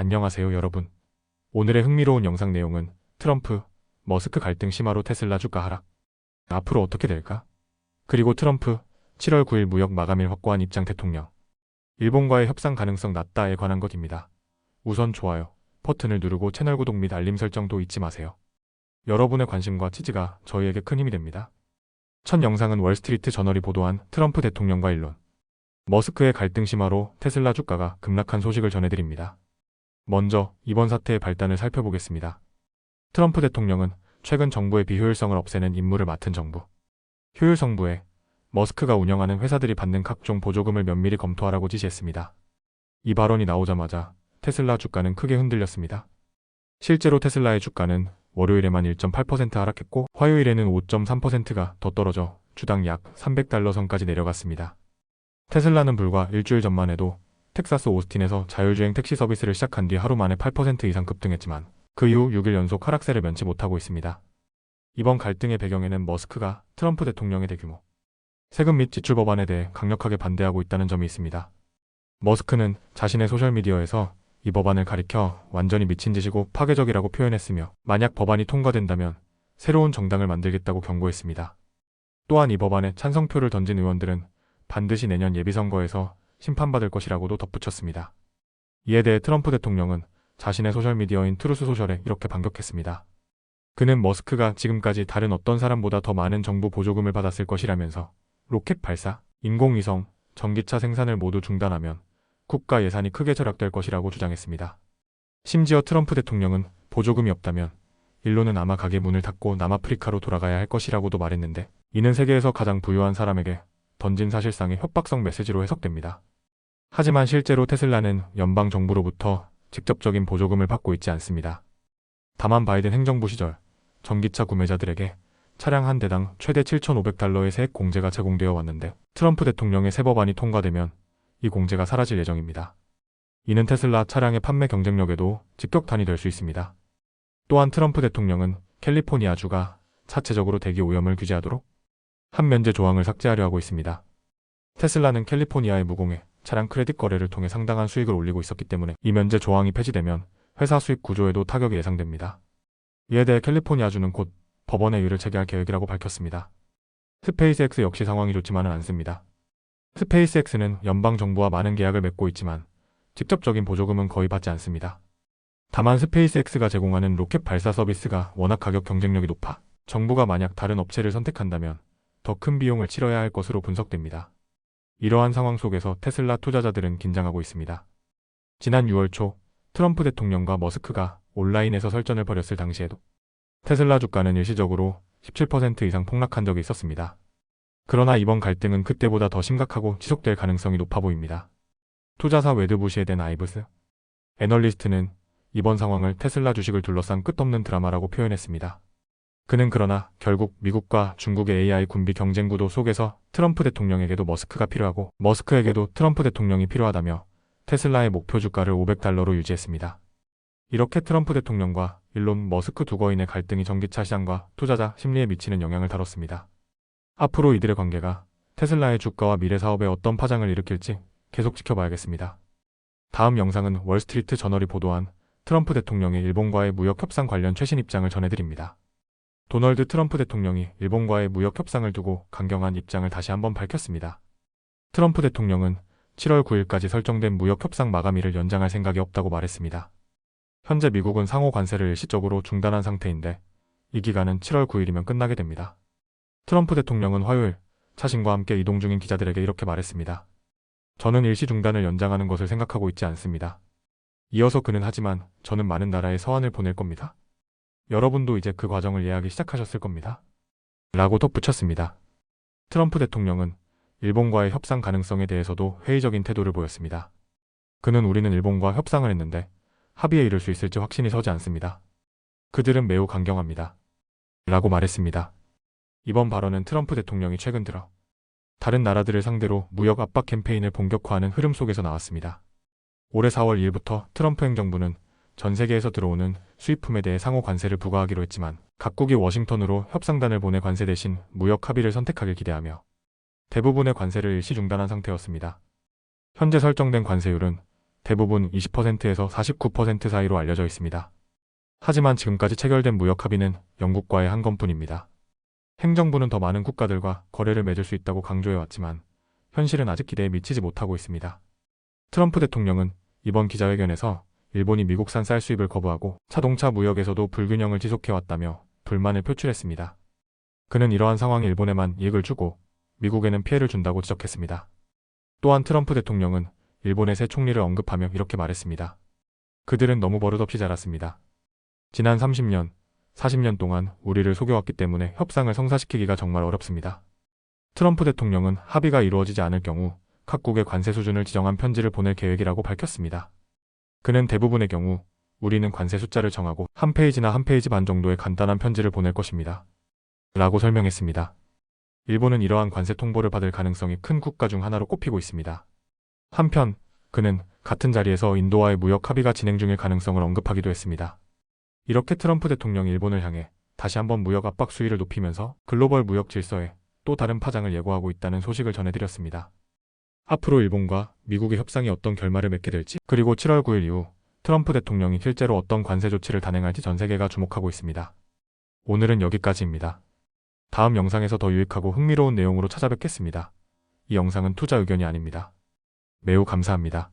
안녕하세요 여러분. 오늘의 흥미로운 영상 내용은 트럼프, 머스크 갈등 심화로 테슬라 주가 하락. 앞으로 어떻게 될까? 그리고 트럼프 7월 9일 무역 마감일 확고한 입장 대통령. 일본과의 협상 가능성 낮다에 관한 것입니다. 우선 좋아요, 버튼을 누르고 채널 구독 및 알림 설정도 잊지 마세요. 여러분의 관심과 지지가 저희에게 큰 힘이 됩니다. 첫 영상은 월스트리트 저널이 보도한 트럼프 대통령과 일론. 머스크의 갈등 심화로 테슬라 주가가 급락한 소식을 전해드립니다. 먼저 이번 사태의 발단을 살펴보겠습니다. 트럼프 대통령은 최근 정부의 비효율성을 없애는 임무를 맡은 정부. 효율성부에 머스크가 운영하는 회사들이 받는 각종 보조금을 면밀히 검토하라고 지시했습니다. 이 발언이 나오자마자 테슬라 주가는 크게 흔들렸습니다. 실제로 테슬라의 주가는 월요일에만 1.8% 하락했고 화요일에는 5.3%가 더 떨어져 주당 약 300달러 선까지 내려갔습니다. 테슬라는 불과 일주일 전만 해도 텍사스 오스틴에서 자율주행 택시 서비스를 시작한 뒤 하루 만에 8% 이상 급등했지만 그 이후 6일 연속 하락세를 면치 못하고 있습니다. 이번 갈등의 배경에는 머스크가 트럼프 대통령의 대규모 세금 및 지출 법안에 대해 강력하게 반대하고 있다는 점이 있습니다. 머스크는 자신의 소셜미디어에서 이 법안을 가리켜 완전히 미친 짓이고 파괴적이라고 표현했으며 만약 법안이 통과된다면 새로운 정당을 만들겠다고 경고했습니다. 또한 이 법안에 찬성표를 던진 의원들은 반드시 내년 예비선거에서 심판받을 것이라고도 덧붙였습니다. 이에 대해 트럼프 대통령은 자신의 소셜미디어인 트루스 소셜에 이렇게 반격했습니다. 그는 머스크가 지금까지 다른 어떤 사람보다 더 많은 정부 보조금을 받았을 것이라면서 로켓 발사, 인공위성, 전기차 생산을 모두 중단하면 국가 예산이 크게 절약될 것이라고 주장했습니다. 심지어 트럼프 대통령은 보조금이 없다면 일론은 아마 가게 문을 닫고 남아프리카로 돌아가야 할 것이라고도 말했는데 이는 세계에서 가장 부유한 사람에게 던진 사실상의 협박성 메시지로 해석됩니다. 하지만 실제로 테슬라는 연방 정부로부터 직접적인 보조금을 받고 있지 않습니다. 다만 바이든 행정부 시절 전기차 구매자들에게 차량 한 대당 최대 7,500달러의 세액 공제가 제공되어 왔는데 트럼프 대통령의 새 법안이 통과되면 이 공제가 사라질 예정입니다. 이는 테슬라 차량의 판매 경쟁력에도 직격탄이 될 수 있습니다. 또한 트럼프 대통령은 캘리포니아주가 자체적으로 대기 오염을 규제하도록 한 면제 조항을 삭제하려 하고 있습니다. 테슬라는 캘리포니아의 무공해 차량 크레딧 거래를 통해 상당한 수익을 올리고 있었기 때문에 이 면제 조항이 폐지되면 회사 수익 구조에도 타격이 예상됩니다. 이에 대해 캘리포니아주는 곧 법원에 의를 제기할 계획이라고 밝혔습니다. 스페이스X 역시 상황이 좋지만은 않습니다. 스페이스X는 연방 정부와 많은 계약을 맺고 있지만 직접적인 보조금은 거의 받지 않습니다. 다만 스페이스X가 제공하는 로켓 발사 서비스가 워낙 가격 경쟁력이 높아 정부가 만약 다른 업체를 선택한다면 더 큰 비용을 치러야 할 것으로 분석됩니다. 이러한 상황 속에서 테슬라 투자자들은 긴장하고 있습니다. 지난 6월 초 트럼프 대통령과 머스크가 온라인에서 설전을 벌였을 당시에도 테슬라 주가는 일시적으로 17% 이상 폭락한 적이 있었습니다. 그러나 이번 갈등은 그때보다 더 심각하고 지속될 가능성이 높아 보입니다. 투자사 웨드부시에 된 아이브스 애널리스트는 이번 상황을 테슬라 주식을 둘러싼 끝없는 드라마라고 표현했습니다. 그는 그러나 결국 미국과 중국의 AI 군비 경쟁 구도 속에서 트럼프 대통령에게도 머스크가 필요하고 머스크에게도 트럼프 대통령이 필요하다며 테슬라의 목표 주가를 500달러로 유지했습니다. 이렇게 트럼프 대통령과 일론 머스크 두 거인의 갈등이 전기차 시장과 투자자 심리에 미치는 영향을 다뤘습니다. 앞으로 이들의 관계가 테슬라의 주가와 미래 사업에 어떤 파장을 일으킬지 계속 지켜봐야겠습니다. 다음 영상은 월스트리트 저널이 보도한 트럼프 대통령의 일본과의 무역 협상 관련 최신 입장을 전해드립니다. 도널드 트럼프 대통령이 일본과의 무역 협상을 두고 강경한 입장을 다시 한번 밝혔습니다. 트럼프 대통령은 7월 9일까지 설정된 무역 협상 마감일을 연장할 생각이 없다고 말했습니다. 현재 미국은 상호 관세를 일시적으로 중단한 상태인데 이 기간은 7월 9일이면 끝나게 됩니다. 트럼프 대통령은 화요일 자신과 함께 이동 중인 기자들에게 이렇게 말했습니다. 저는 일시 중단을 연장하는 것을 생각하고 있지 않습니다. 이어서 그는 하지만 저는 많은 나라에 서한을 보낼 겁니다. 여러분도 이제 그 과정을 이해하기 시작하셨을 겁니다. 라고 덧붙였습니다. 트럼프 대통령은 일본과의 협상 가능성에 대해서도 회의적인 태도를 보였습니다. 그는 우리는 일본과 협상을 했는데 합의에 이를 수 있을지 확신이 서지 않습니다. 그들은 매우 강경합니다. 라고 말했습니다. 이번 발언은 트럼프 대통령이 최근 들어 다른 나라들을 상대로 무역 압박 캠페인을 본격화하는 흐름 속에서 나왔습니다. 올해 4월 1일부터 트럼프 행정부는 전 세계에서 들어오는 수입품에 대해 상호 관세를 부과하기로 했지만 각국이 워싱턴으로 협상단을 보내 관세 대신 무역 합의를 선택하길 기대하며 대부분의 관세를 일시 중단한 상태였습니다. 현재 설정된 관세율은 대부분 20%에서 49% 사이로 알려져 있습니다. 하지만 지금까지 체결된 무역 합의는 영국과의 한 건뿐입니다. 행정부는 더 많은 국가들과 거래를 맺을 수 있다고 강조해왔지만 현실은 아직 기대에 미치지 못하고 있습니다. 트럼프 대통령은 이번 기자회견에서 일본이 미국산 쌀 수입을 거부하고 자동차 무역에서도 불균형을 지속해왔다며 불만을 표출했습니다. 그는 이러한 상황이 일본에만 이익을 주고 미국에는 피해를 준다고 지적했습니다. 또한 트럼프 대통령은 일본의 새 총리를 언급하며 이렇게 말했습니다. 그들은 너무 버릇없이 자랐습니다. 지난 30년, 40년 동안 우리를 속여왔기 때문에 협상을 성사시키기가 정말 어렵습니다. 트럼프 대통령은 합의가 이루어지지 않을 경우 각국의 관세 수준을 지정한 편지를 보낼 계획이라고 밝혔습니다. 그는 대부분의 경우 우리는 관세 숫자를 정하고 한 페이지나 한 페이지 반 정도의 간단한 편지를 보낼 것입니다. 라고 설명했습니다. 일본은 이러한 관세 통보를 받을 가능성이 큰 국가 중 하나로 꼽히고 있습니다. 한편 그는 같은 자리에서 인도와의 무역 합의가 진행 중일 가능성을 언급하기도 했습니다. 이렇게 트럼프 대통령이 일본을 향해 다시 한번 무역 압박 수위를 높이면서 글로벌 무역 질서에 또 다른 파장을 예고하고 있다는 소식을 전해드렸습니다. 앞으로 일본과 미국의 협상이 어떤 결말을 맺게 될지, 그리고 7월 9일 이후 트럼프 대통령이 실제로 어떤 관세 조치를 단행할지 전 세계가 주목하고 있습니다. 오늘은 여기까지입니다. 다음 영상에서 더 유익하고 흥미로운 내용으로 찾아뵙겠습니다. 이 영상은 투자 의견이 아닙니다. 매우 감사합니다.